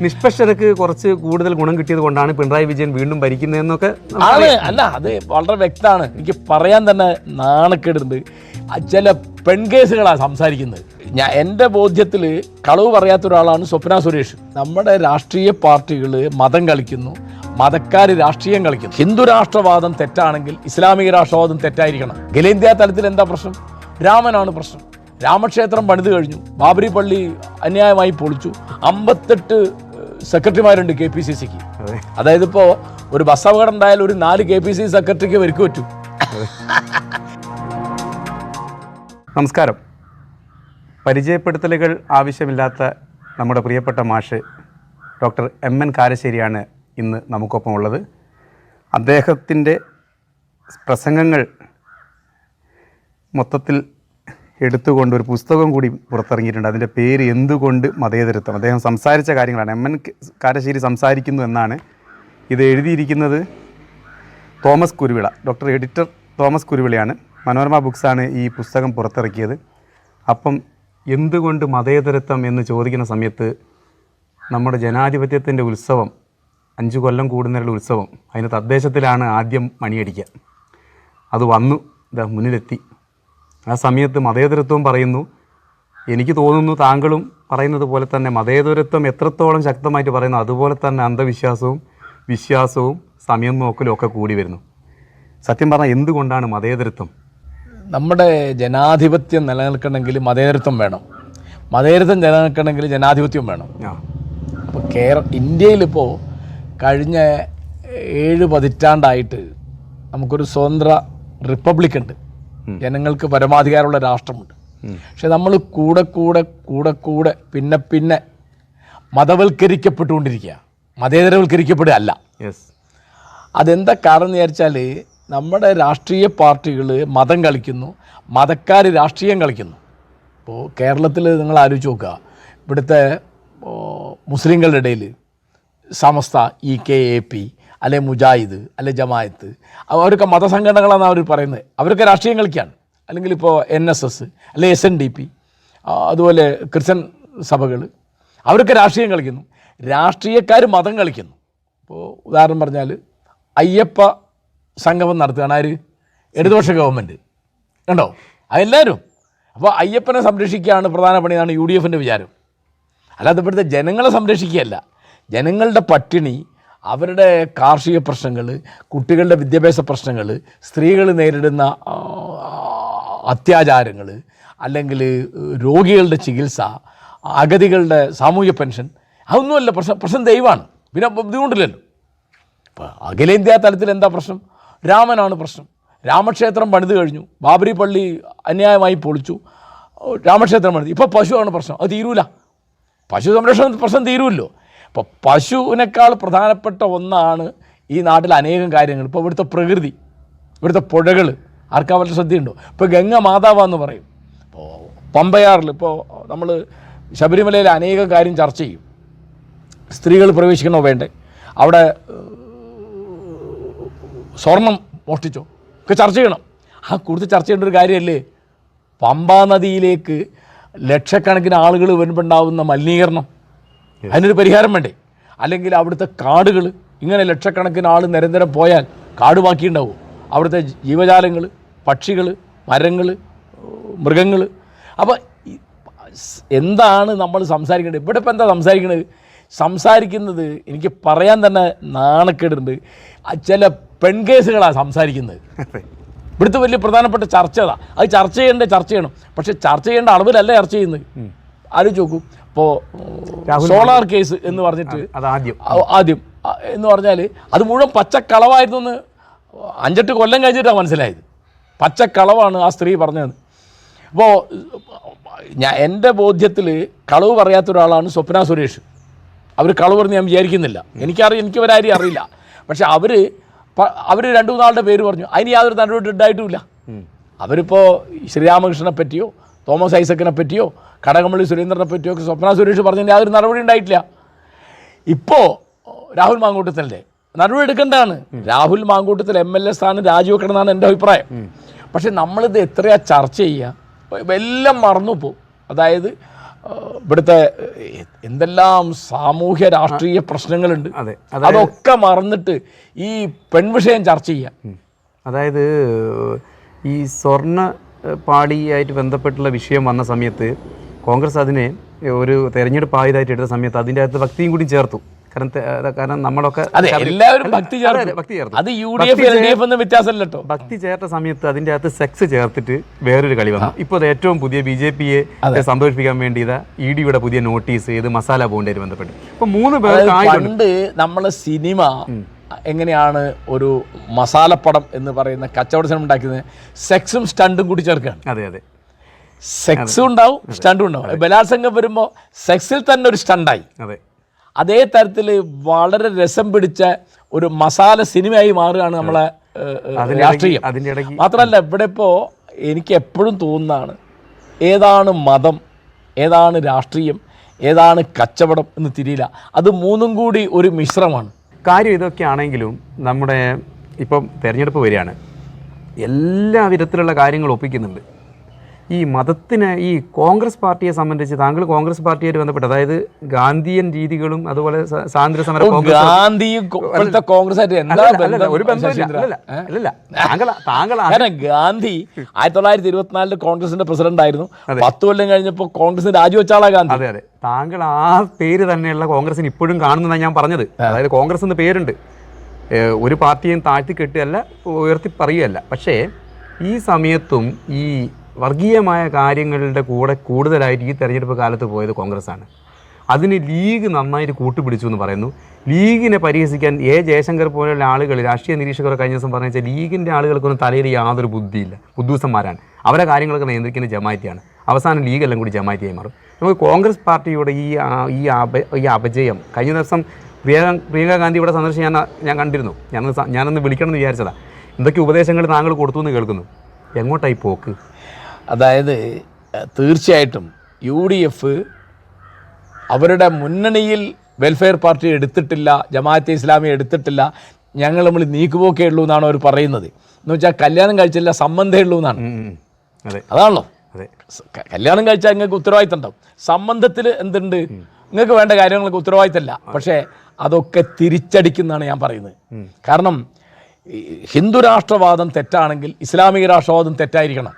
നിഷ്പക്ഷതക്ക് കുറച്ച് കൂടുതൽ ഗുണം കിട്ടിയത് കൊണ്ടാണ് പിണറായി വിജയൻ വീണ്ടും ഭരിക്കുന്നതെന്നൊക്കെ ആണ്. അല്ല അത് വളരെ വ്യക്തമാണ്. എനിക്ക് പറയാൻ തന്നെ നാണക്കേടുണ്ട്. ചില പെൺകേസുകളാണ് സംസാരിക്കുന്നത്. ഞാൻ എന്റെ ബോധ്യത്തിൽ കളവ് പറയാത്ത ഒരാളാണ് സ്വപ്ന സുരേഷ്. നമ്മുടെ രാഷ്ട്രീയ പാർട്ടികൾ മതം കളിക്കുന്നു. മതക്കാർ രാഷ്ട്രീയം കളിക്കുന്നു. ഹിന്ദു രാഷ്ട്രവാദം തെറ്റാണെങ്കിൽ ഇസ്ലാമിക രാഷ്ട്രവാദം തെറ്റായിരിക്കണം. അഖിലേന്ത്യാ തലത്തിൽ എന്താ പ്രശ്നം? രാമനാണ് പ്രശ്നം. രാമക്ഷേത്രം പണിത് കഴിഞ്ഞു. ബാബരി പള്ളി അന്യായമായി പൊളിച്ചു. അമ്പത്തെട്ട് സെക്രട്ടറിമാരുണ്ട് കെ പി സി സിക്ക്. അതായത് ഇപ്പോ ഒരു ബസ് അപകടം ഉണ്ടായാൽ ഒരു നാല് കെ പി സി സെക്രട്ടറിക്ക് വരിക്ക് പറ്റും. നമസ്കാരം. പരിചയപ്പെടുത്തലുകൾ ആവശ്യമില്ലാത്ത നമ്മുടെ പ്രിയപ്പെട്ട മാഷ് ഡോക്ടർ എം എൻ കാരശ്ശേരിയാണ് ഇന്ന് നമുക്കൊപ്പം ഉള്ളത് അദ്ദേഹത്തിന്റെ പ്രസംഗങ്ങൾ മൊത്തത്തിൽ എടുത്തുകൊണ്ട് ഒരു പുസ്തകം കൂടി പുറത്തിറങ്ങിയിട്ടുണ്ട്. അതിന്റെ പേര് എന്തുകൊണ്ട് മതേതരത്വം? അദ്ദേഹം സംസാരിച്ച കാര്യങ്ങളാണ്. എം എൻ കാരശ്ശേരി സംസാരിക്കുന്നു എന്നാണ് ഇത് എഴുതിയിരിക്കുന്നത് Thomas Kuruvila. Doctor editor Thomas കുരുവിളയാണ്. മനോരമ ബുക്സാണ് ഈ പുസ്തകം പുറത്തിറക്കിയത്. അപ്പം എന്തുകൊണ്ട് മതേതരത്വം എന്ന് ചോദിക്കുന്ന സമയത്ത് നമ്മുടെ ജനാധിപത്യത്തിന്റെ ഉത്സവം അഞ്ച് കൊല്ലം കൂടുന്നതിനുള്ള ഉത്സവം അതിന് തദ്ദേശത്തിലാണ് ആദ്യം മണിയടിക്കുക. അത് വന്നു ഇതാ മുന്നിലെത്തി. ആ സമയത്ത് മതേതരത്വം പറയുന്നു. എനിക്ക് തോന്നുന്നു താങ്കളും പറയുന്നത് പോലെ തന്നെ മതേതരത്വം എത്രത്തോളം ശക്തമായിട്ട് പറയുന്നു അതുപോലെ തന്നെ അന്ധവിശ്വാസവും വിശ്വാസവും സമയം നോക്കലും ഒക്കെ കൂടി വരുന്നു. സത്യം പറഞ്ഞാൽ എന്തുകൊണ്ടാണ് മതേതരത്വം? നമ്മുടെ ജനാധിപത്യം നിലനിൽക്കണമെങ്കിൽ മതേതരത്വം വേണം. മതേതരത്വം നിലനിൽക്കണമെങ്കിൽ ജനാധിപത്യം വേണം. അപ്പോൾ കേര ഇന്ത്യയിലിപ്പോൾ കഴിഞ്ഞ ഏഴ് പതിറ്റാണ്ടായിട്ട് നമുക്കൊരു സ്വതന്ത്ര റിപ്പബ്ലിക് ഉണ്ട്. ജനങ്ങൾക്ക് പരമാധികാരമുള്ള രാഷ്ട്രമുണ്ട്. പക്ഷെ നമ്മൾ കൂടെ കൂടെ കൂടെ കൂടെ പിന്നെ പിന്നെ മതവൽക്കരിക്കപ്പെട്ടുകൊണ്ടിരിക്കുക. മതേതരവൽക്കരിക്കപ്പെടുക അല്ല യെസ് അതെന്താ കാരണം എന്ന് വിചാരിച്ചാൽ നമ്മുടെ രാഷ്ട്രീയ പാർട്ടികൾ മതം കളിക്കുന്നു മതക്കാർ രാഷ്ട്രീയം കളിക്കുന്നു. ഇപ്പോൾ കേരളത്തിൽ നിങ്ങൾ ആലോചിച്ച് നോക്കുക. ഇവിടുത്തെ മുസ്ലിങ്ങളുടെ ഇടയിൽ Samastha E K A P അല്ലെ മുജാഹിദ് അല്ലെ ജമായത്ത് അവരൊക്കെ മതസംഘടനകളാണ് അവർ പറയുന്നത്. അവരൊക്കെ രാഷ്ട്രീയം കളിക്കുകയാണ് അല്ലെങ്കിൽ ഇപ്പോൾ എൻ എസ് എസ് അല്ലെ എസ് എൻ ഡി പി അതുപോലെ ക്രിസ്ത്യൻ സഭകൾ അവരൊക്കെ രാഷ്ട്രീയം കളിക്കുന്നു. രാഷ്ട്രീയക്കാർ മതം കളിക്കുന്നു. ഇപ്പോൾ ഉദാഹരണം പറഞ്ഞാൽ അയ്യപ്പ സംഗമം നടത്തുകയാണ് ആര്? ഇടതുപക്ഷ ഗവൺമെന്റ് കണ്ടോ? അതെല്ലാവരും. അപ്പോൾ അയ്യപ്പനെ സംരക്ഷിക്കുകയാണ് പ്രധാന പണിയാണ് യു ഡി എഫിന്റെ വിചാരം. അല്ലാതെ ഇവിടുത്തെ ജനങ്ങളെ സംരക്ഷിക്കുകയല്ല. ജനങ്ങളുടെ പട്ടിണി അവരുടെ കാർഷിക പ്രശ്നങ്ങൾ കുട്ടികളുടെ വിദ്യാഭ്യാസ പ്രശ്നങ്ങൾ സ്ത്രീകൾ നേരിടുന്ന അത്യാചാരങ്ങൾ അല്ലെങ്കിൽ രോഗികളുടെ ചികിത്സ അഗതികളുടെ സാമൂഹ്യ പെൻഷൻ അതൊന്നുമല്ല പ്രശ്നം പ്രശ്നം ദൈവമാണ്. പിന്നെ ബുദ്ധിമുട്ടില്ലല്ലോ. ഇപ്പോൾ അഖിലേന്ത്യാ തലത്തിൽ എന്താ പ്രശ്നം? രാമനാണ് പ്രശ്നം. രാമക്ഷേത്രം പണിത് കഴിഞ്ഞു. ബാബരി പള്ളി അന്യായമായി പൊളിച്ചു. രാമക്ഷേത്രം പണിത്. ഇപ്പോൾ പശുവാണ് പ്രശ്നം. അത് തീരൂല. പശു സംരക്ഷണ പ്രശ്നം തീരുമല്ലോ അപ്പോൾ പശുവിനേക്കാൾ പ്രധാനപ്പെട്ട ഒന്നാണ് ഈ നാട്ടിൽ അനേകം കാര്യങ്ങൾ. ഇപ്പോൾ ഇവിടുത്തെ പ്രകൃതി ഇവിടുത്തെ പുഴകൾ ആർക്കാ വല്ല ശ്രദ്ധയുണ്ടോ? ഇപ്പോൾ ഗംഗ മാതാവാന്ന് പറയും. ഇപ്പോൾ പമ്പയാറിൽ ഇപ്പോൾ നമ്മൾ ശബരിമലയിൽ അനേകം കാര്യം ചർച്ച ചെയ്യും. സ്ത്രീകൾ പ്രവേശിക്കണോ വേണ്ടേ? അവിടെ സ്വർണം മോഷ്ടിച്ചോ? ഒക്കെ ചർച്ച ചെയ്യണം. ആ കൂടുതൽ ചർച്ച ചെയ്യേണ്ട ഒരു കാര്യമല്ലേ പമ്പാ നദിയിലേക്ക് ലക്ഷക്കണക്കിന് ആളുകൾ വരുമ്പോണ്ടാവുന്ന മലിനീകരണം. അതിനൊരു പരിഹാരം വേണ്ടേ? അല്ലെങ്കിൽ അവിടുത്തെ കാടുകൾ ഇങ്ങനെ ലക്ഷക്കണക്കിന് ആൾ നിരന്തരം പോയാൽ കാട് ബാക്കിയുണ്ടാവും. അവിടുത്തെ ജീവജാലങ്ങൾ പക്ഷികൾ മരങ്ങൾ മൃഗങ്ങൾ. അപ്പോൾ എന്താണ് നമ്മൾ സംസാരിക്കേണ്ടത്? ഇവിടെ ഇപ്പം എന്താ സംസാരിക്കുന്നത് സംസാരിക്കുന്നത് എനിക്ക് പറയാൻ തന്നെ നാണക്കേടുണ്ട്. ചില പെൺകേസുകളാണ് സംസാരിക്കുന്നത്. ഇവിടുത്തെ വലിയ പ്രധാനപ്പെട്ട ചർച്ച അതാ അത് ചർച്ച ചെയ്യേണ്ട ചർച്ച ചെയ്യണം. പക്ഷേ ചർച്ച ചെയ്യേണ്ട അളവിലല്ല ചർച്ച ചെയ്യുന്നത്. ആലോചിച്ച് നോക്കൂ. ഇപ്പോൾ സോളാർ കേസ് എന്ന് പറഞ്ഞിട്ട് അത് ആദ്യം. ആദ്യം. എന്ന് പറഞ്ഞാൽ അത് മുഴുവൻ പച്ചക്കളവായിരുന്നു എന്ന് അഞ്ചെട്ട് കൊല്ലം കഴിഞ്ഞിട്ടാണ് മനസ്സിലായത്. പച്ചക്കളവാണ് ആ സ്ത്രീ പറഞ്ഞത് അപ്പോൾ ഞാൻ എന്റെ ബോധ്യത്തിൽ കളവ് പറയാത്ത ഒരാളാണ് സ്വപ്ന സുരേഷ്. അവർ കളവ് പറഞ്ഞ് ഞാൻ വിചാരിക്കുന്നില്ല. എനിക്കറിയാം എനിക്ക് ഒരാരും അറിയില്ല. പക്ഷെ അവർ അവർ രണ്ടു മൂന്നാളുടെ പേര് പറഞ്ഞു. അതിന് യാതൊരു തന്റെ ഉണ്ടായിട്ടുമില്ല അവരിപ്പോൾ ശ്രീരാമകൃഷ്ണനെ പറ്റിയോ തോമസ് ഐസക്കിനെ പറ്റിയോ കടകംപള്ളി സുരേന്ദ്രനെ പറ്റിയോ ഒക്കെ സ്വപ്ന സുരേഷ് പറഞ്ഞതിന് യാതൊരു നടപടി ഉണ്ടായിട്ടില്ല. ഇപ്പോൾ രാഹുൽ മാങ്കൂട്ടത്തിന്റെ നടപടി എടുക്കേണ്ടതാണ്. Rahul Mamkootathil M L A സ്ഥാനം രാജിവെക്കണമെന്നാണ് എന്റെ അഭിപ്രായം. പക്ഷെ നമ്മളിത് എത്രയാ ചർച്ച ചെയ്യുക? എല്ലാം മറന്നു പോകും അതായത് ഇവിടുത്തെ എന്തെല്ലാം സാമൂഹ്യ രാഷ്ട്രീയ പ്രശ്നങ്ങളുണ്ട്. അതെ. അതൊക്കെ മറന്നിട്ട് ഈ പെൺവിഷയം ചർച്ച ചെയ്യുക. അതായത് ഈ സ്വർണ ഏഹ്, പാളിയായിട്ട് ബന്ധപ്പെട്ടുള്ള വിഷയം വന്ന സമയത്ത് കോൺഗ്രസ് അതിനെ ഒരു തെരഞ്ഞെടുപ്പ് ആയുധമായിട്ട് എടുത്ത സമയത്ത് അതിന്റെ അകത്ത് ഭക്തിയും കൂടി ചേർത്തു. കാരണം കാരണം നമ്മളൊക്കെ എല്ലാവരും ഭക്തി ഭക്തി ചേർത്തു. അത് U D F L D F ഒന്നും വ്യത്യാസമല്ല ഭക്തി ചേർത്ത സമയത്ത് അതിന്റെ അകത്ത് സെക്സ് ചേർത്തിട്ട് വേറൊരു കളി വന്നു. ഇപ്പോൾ അത് ഏറ്റവും പുതിയ ബി ജെ പിയെ സന്തോഷിപ്പിക്കാൻ വേണ്ടി ഇതാ ഇ ഡിയുടെ പുതിയ നോട്ടീസ് ഇത് മസാല ബോണ്ടായിട്ട് ബന്ധപ്പെട്ട്. ഇപ്പൊ മൂന്ന് പേർക്ക് ആയിട്ടുണ്ട് നമ്മൾ നമ്മളെ സിനിമ എങ്ങനെയാണ് ഒരു മസാലപ്പടം എന്ന് പറയുന്ന കച്ചവട സിനിമ ഉണ്ടാക്കുന്നത് സെക്സും സ്റ്റണ്ടും കൂടി ചേർക്കുകയാണ്. അതെ അതെ. സെക്സും ഉണ്ടാവും സ്റ്റണ്ടും ഉണ്ടാവും. ബലാത്സംഗം വരുമ്പോൾ സെക്സിൽ തന്നെ ഒരു സ്റ്റണ്ടായി. അതെ. അതേ തരത്തിൽ വളരെ രസം പിടിച്ച ഒരു മസാല സിനിമയായി മാറുകയാണ് നമ്മളെ രാഷ്ട്രീയം. അതിന്റെ ഇടയ്ക്ക് മാത്രമല്ല ഇവിടെ ഇപ്പോൾ എനിക്ക് എപ്പോഴും തോന്നുന്നതാണ് ഏതാണ് മതം ഏതാണ് രാഷ്ട്രീയം ഏതാണ് കച്ചവടം എന്ന് തിരിയില്ല. അത് മൂന്നും കൂടി ഒരു മിശ്രമാണ്. കാര്യം ഇതൊക്കെ ആണെങ്കിലും നമ്മുടെ ഇപ്പം തെരഞ്ഞെടുപ്പ് വരികയാണ്. എല്ലാ വിധത്തിലുള്ള കാര്യങ്ങൾ ഒപ്പിക്കുന്നുണ്ട്. ഈ മതത്തിന് ഈ കോൺഗ്രസ് പാർട്ടിയെ സംബന്ധിച്ച് താങ്കൾ കോൺഗ്രസ് പാർട്ടിയായിട്ട് ബന്ധപ്പെട്ട് അതായത് ഗാന്ധിയൻ രീതികളും അതുപോലെ സ്വാതന്ത്ര്യ സമര കോൺഗ്രസ് ഗാന്ധിയും കോൺഗ്രസ് ആയിട്ട് എന്താ ഒരു കാരണം ഗാന്ധി ആയിരത്തി തൊള്ളായിരത്തി ഇരുപത്തിനാലിൽ കോൺഗ്രസിന്റെ പ്രസിഡന്റ് ആയിരുന്നു. പത്ത് കൊല്ലം കഴിഞ്ഞപ്പോൾ കോൺഗ്രസ് രാജിവെച്ചാളാ ഗാന്ധി. അതെ അതെ. താങ്കൾ ആ പേര് തന്നെയുള്ള കോൺഗ്രസിന് ഇപ്പോഴും കാണുന്നതാണ് ഞാൻ പറഞ്ഞത്. അതായത് കോൺഗ്രസ് എന്ന് പേരുണ്ട്. ഒരു പാർട്ടിയും താഴ്ത്തി കെട്ടുകയല്ല ഉയർത്തി പറയുകയല്ല. പക്ഷേ ഈ സമയത്തും ഈ വർഗീയമായ കാര്യങ്ങളുടെ കൂടെ കൂടുതലായിട്ട് ഈ തെരഞ്ഞെടുപ്പ് കാലത്ത് പോയത് കോൺഗ്രസ്സാണ്. അതിന് ലീഗ് നന്നായിട്ട് കൂട്ടുപിടിച്ചു എന്ന് പറയുന്നു. ലീഗിനെ പരിഹസിക്കാൻ എ ജയശങ്കർ പോലെയുള്ള ആളുകൾ രാഷ്ട്രീയ നിരീക്ഷകർ കഴിഞ്ഞ ദിവസം പറഞ്ഞു വെച്ചാൽ ലീഗിന്റെ ആളുകൾക്കൊന്നും തലയിൽ യാതൊരു ബുദ്ധിയില്ല. ബുദ്ധൂസന്മാരാണ്. അവരെ കാര്യങ്ങളൊക്കെ നിയന്ത്രിക്കുന്ന ജമാറ്റിയാണ് അവസാനം ലീഗ് എല്ലാം കൂടി ജമാറ്റിയായി മാറും. നമുക്ക് കോൺഗ്രസ് പാർട്ടിയുടെ ഈ ഈ ഈ അപജയം കഴിഞ്ഞ ദിവസം പ്രിയങ്ക ഗാന്ധി ഇവിടെ സന്ദർശിച്ച് ഞാൻ ഞാൻ കണ്ടിരുന്നു. ഞാനൊന്ന് ഞാനൊന്ന് വിളിക്കണം എന്ന് വിചാരിച്ചതാ. എന്തൊക്കെ ഉപദേശങ്ങൾ താങ്കൾ കൊടുത്തു എന്ന് കേൾക്കുന്നു. എങ്ങോട്ടായി പോക്ക്? അതായത് തീർച്ചയായിട്ടും യു ഡി എഫ് അവരുടെ മുന്നണിയിൽ വെൽഫെയർ പാർട്ടി എടുത്തിട്ടില്ല ജമാഅത്തെ ഇസ്ലാമി എടുത്തിട്ടില്ല ഞങ്ങൾ നമ്മൾ നീക്കുപോക്കേ ഉള്ളൂ എന്നാണ് അവർ പറയുന്നത്. എന്ന് വെച്ചാൽ കല്യാണം കഴിച്ചില്ല സംബന്ധമേ ഉള്ളൂ എന്നാണ്. അതാണല്ലോ. അതെ. കല്യാണം കഴിച്ചാൽ നിങ്ങൾക്ക് ഉത്തരവാദിത്തം ഉണ്ടാവും സംബന്ധത്തിൽ എന്തുണ്ട്? നിങ്ങൾക്ക് വേണ്ട കാര്യങ്ങൾക്ക് ഉത്തരവാദിത്തമല്ല. പക്ഷേ അതൊക്കെ തിരിച്ചടിക്കുന്നതാണ് ഞാൻ പറയുന്നത്. കാരണം ഹിന്ദു രാഷ്ട്രവാദം തെറ്റാണെങ്കിൽ ഇസ്ലാമിക രാഷ്ട്രവാദം തെറ്റായിരിക്കണം.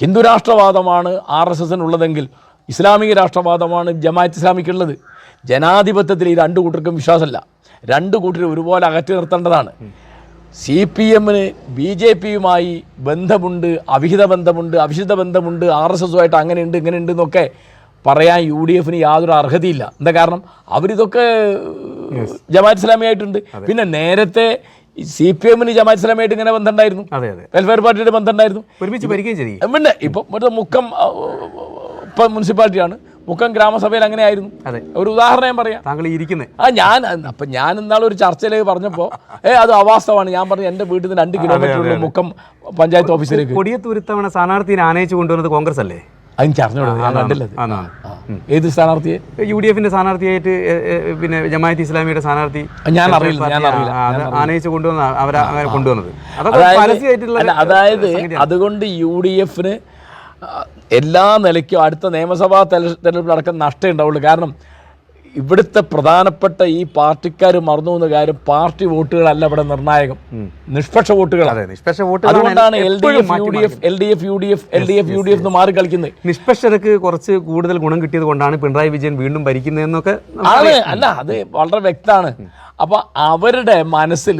ഹിന്ദു രാഷ്ട്രവാദമാണ് ആർ എസ് എസിനുള്ളതെങ്കിൽ ഇസ്ലാമിക രാഷ്ട്രവാദമാണ് ജമാഅത്ത് ഇസ്ലാമിക്കുള്ളത്. ജനാധിപത്യത്തിൽ ഈ രണ്ട് കൂട്ടർക്കും വിശ്വാസമല്ല. രണ്ട് കൂട്ടരും ഒരുപോലെ അകറ്റി നിർത്തേണ്ടതാണ്. സി പി എമ്മിന് ബി ജെ പിയുമായി ബന്ധമുണ്ട് അവിഹിത ബന്ധമുണ്ട് അവിഹിത ബന്ധമുണ്ട് ആർ എസ് എസുമായിട്ട് അങ്ങനെയുണ്ട് ഇങ്ങനെയുണ്ട് എന്നൊക്കെ പറയാൻ യു ഡി എഫിന് യാതൊരു അർഹതയില്ല. എന്താ കാരണം? അവരിതൊക്കെ ജമാഅത്ത് ഇസ്ലാമിയായിട്ടുണ്ട്. പിന്നെ നേരത്തെ സി പി എമ്മിന് ജമാഅത്ത് ഇസ്ലാമായിട്ട് ഇങ്ങനെ ബന്ധമുണ്ടായിരുന്നു. വെൽഫെയർ പാർട്ടിയുടെ ബന്ധമുണ്ടായിരുന്നു. ഒരുമിച്ച് ഭരിക്കുകയും ചെയ്യും പിന്നെ ഇപ്പം ഇവിടുത്തെ മുക്കം ഇപ്പം മുനിസിപ്പാലിറ്റിയാണ്. മുക്കം ഗ്രാമസഭയിൽ അങ്ങനെ ആയിരുന്നു ഒരു ഉദാഹരണം ഞാൻ പറയാം. താങ്കൾ ഇരിക്കുന്നത് ആ ഞാൻ അപ്പം ഞാൻ ഇന്നാളെ ഒരു ചർച്ചയിലേക്ക് പറഞ്ഞപ്പോൾ ഏ അത് അവാസ്തവമാണ്. ഞാൻ പറഞ്ഞു എന്റെ വീട്ടിൽ നിന്ന് രണ്ട് കിലോമീറ്റർ മുക്കം പഞ്ചായത്ത് ഓഫീസിലേക്ക്. കൊടിയത്തൂരിത്തവണ സ്ഥാനാർത്ഥിയെ ആനയിച്ചു കൊണ്ടുവന്നത് കോൺഗ്രസ് അല്ലേ അതിന് ചർച്ചയോട് ഏത് സ്ഥാനാർത്ഥിയെ? യു ഡി എഫിന്റെ സ്ഥാനാർത്ഥിയായിട്ട് പിന്നെ ജമാഅത്ത് ഇസ്ലാമിയുടെ സ്ഥാനാർത്ഥി ഞാൻ അറിയില്ല, ഞാൻ അറിയില്ല, അത് ആനയിച്ച് കൊണ്ടുവന്ന അവരെ അങ്ങനെ കൊണ്ടുവന്നത്. അതായത് അതുകൊണ്ട് യു ഡി എഫിന് എല്ലാ നിലയ്ക്കും അടുത്ത നിയമസഭാ തെരഞ്ഞെടുപ്പിൽ അടക്കം നഷ്ടം ഉണ്ടാവുള്ളൂ. കാരണം ഇവിടുത്തെ പ്രധാനപ്പെട്ട ഈ പാർട്ടിക്കാർ മറന്നു പോകുന്ന കാര്യം പാർട്ടി വോട്ടുകളല്ല ഇവിടെ നിർണായകം. നിഷ്പക്ഷ വോട്ടുകൾ അതെ നിഷ്പക്ഷ വോട്ട് അതുകൊണ്ടാണ് L D F U D F L D F U D F L D F U D F മാറി കളിക്കുന്നത് നിഷ്പക്ഷർക്ക് കുറച്ച് കൂടുതൽ ഗുണം കിട്ടിയത് കൊണ്ടാണ് പിണറായി വിജയൻ വീണ്ടും ഭരിക്കുന്നതെന്നൊക്കെ ആണ് അല്ല അത് വളരെ വ്യക്തമാണ്. അപ്പൊ അവരുടെ മനസ്സിൽ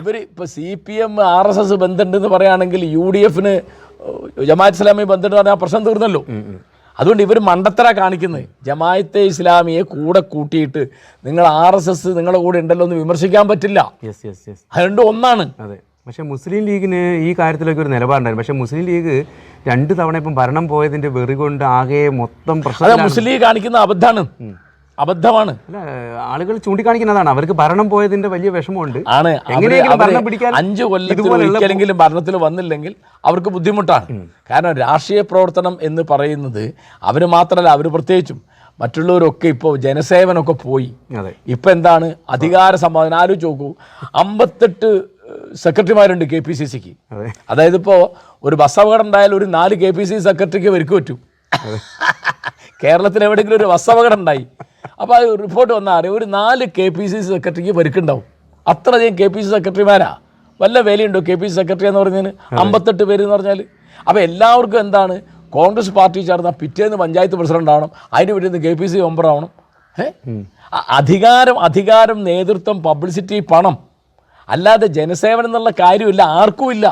ഇവർ ഇപ്പൊ C P M R S S ബന്ധമുണ്ടെന്ന് പറയുകയാണെങ്കിൽ യു ഡി എഫിന് ജമാഅത്ത് ഇസ്ലാമി ബന്ധമുണ്ട് പറഞ്ഞാൽ പ്രശ്നം തീർന്നല്ലോ. അതുകൊണ്ട് ഇവർ മണ്ടത്തര കാണിക്കുന്നത്. ജമായത്തെ ഇസ്ലാമിയെ കൂടെ കൂട്ടിയിട്ട് നിങ്ങൾ ആർ എസ് എസ് നിങ്ങളുടെ കൂടെ ഉണ്ടല്ലോ എന്ന് വിമർശിക്കാൻ പറ്റില്ല. അതുകൊണ്ട് ഒന്നാണ്. അതെ. പക്ഷെ മുസ്ലിം ലീഗിന് ഈ കാര്യത്തിലൊക്കെ ഒരു നിലപാടുണ്ടായിരുന്നു. പക്ഷെ മുസ്ലിം ലീഗ് രണ്ട് തവണ ഇപ്പം ഭരണം പോയതിന്റെ വെറി കൊണ്ട് ആകെ മൊത്തം പ്രശ്നം മുസ്ലിം ലീഗ് കാണിക്കുന്ന അബദ്ധമാണ് അബദ്ധമാണ്. ആളുകൾ ചൂണ്ടിക്കാണിക്കുന്നതാണ്. അവർക്ക് ഭരണം പോയതിന്റെ വലിയ വിഷമമുണ്ട്. ആണ്. അഞ്ചു ഇതുപോലെയുള്ള ഭരണത്തിൽ വന്നില്ലെങ്കിൽ അവർക്ക് ബുദ്ധിമുട്ടാണ്. കാരണം രാഷ്ട്രീയ പ്രവർത്തനം എന്ന് പറയുന്നത് അവർ മാത്രമല്ല അവർ പ്രത്യേകിച്ചും. മറ്റുള്ളവരൊക്കെ ഇപ്പോൾ ജനസേവനമൊക്കെ പോയി. അതെ. ഇപ്പം എന്താണ്? അധികാര സമ്പാദന ആലോചിച്ച് നോക്കൂ. അമ്പത്തെട്ട് സെക്രട്ടറിമാരുണ്ട് കെ പി സി സിക്ക്. അതെ. അതായത് ഇപ്പോൾ ഒരു ബസ് അപകടം ഉണ്ടായാൽ ഒരു നാല് കെ പി സി സെക്രട്ടറിക്ക് വരിക്ക് പറ്റും. കേരളത്തിൽ എവിടെയെങ്കിലും ഒരു ബസ് അപകടം ഉണ്ടായി. അപ്പോൾ ആ റിപ്പോർട്ട് വന്നാൽ ഒരു നാല് കെ പി സി സി സെക്രട്ടറിക്ക് പരിക്കുണ്ടാവും. അത്രയധികം കെ പി സി സെക്രട്ടറിമാരാ വല്ല വിലയുണ്ടോ കെ പി സി സെക്രട്ടറി എന്ന് പറഞ്ഞതിന്? അമ്പത്തെട്ട് പേര് എന്ന് പറഞ്ഞാൽ അപ്പോൾ എല്ലാവർക്കും എന്താണ്? കോൺഗ്രസ് പാർട്ടി ചേർന്ന പിറ്റേന്ന് പഞ്ചായത്ത് പ്രസിഡന്റ് ആവണം. അതിന് പിറ്റേന്ന് കെ പി സി മെമ്പർ ആവണം. അധികാരം അധികാരം നേതൃത്വം പബ്ലിസിറ്റി പണം. അല്ലാതെ ജനസേവനം എന്നുള്ള കാര്യമില്ല. ആർക്കും ഇല്ല